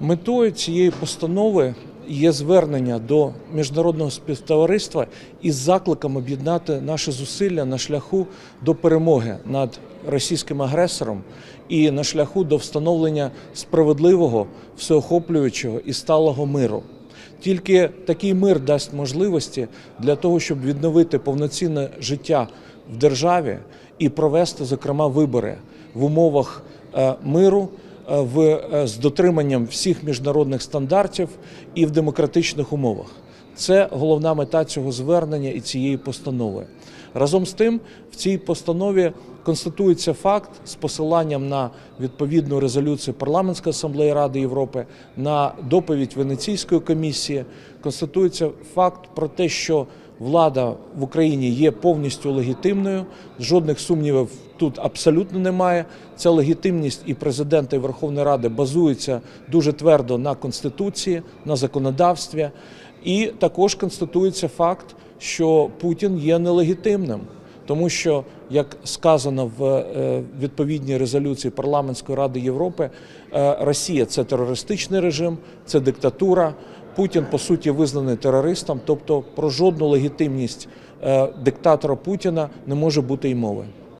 Метою цієї постанови є звернення до міжнародного співтовариства із закликом об'єднати наші зусилля на шляху до перемоги над російським агресором і на шляху до встановлення справедливого, всеохоплюючого і сталого миру. Тільки такий мир дасть можливості для того, щоб відновити повноцінне життя в державі і провести, зокрема, вибори в умовах е, миру, в, е, з дотриманням всіх міжнародних стандартів і в демократичних умовах. Це головна мета цього звернення і цієї постанови. Разом з тим, в цій постанові констатується факт з посиланням на відповідну резолюцію Парламентської асамблеї Ради Європи, на доповідь Венеційської комісії. Констатується факт про те, що влада в Україні є повністю легітимною. Жодних сумнівів тут абсолютно немає. Ця легітимність і президента і Верховної Ради базується дуже твердо на конституції, на законодавстві. І також констатується факт, що Путін є нелегітимним, тому що, як сказано в е, відповідній резолюції Парламентської ради Європи, е, Росія це терористичний режим, це диктатура. Путін по суті визнаний терористом, тобто про жодну легітимність е, диктатора Путіна не може бути й мови.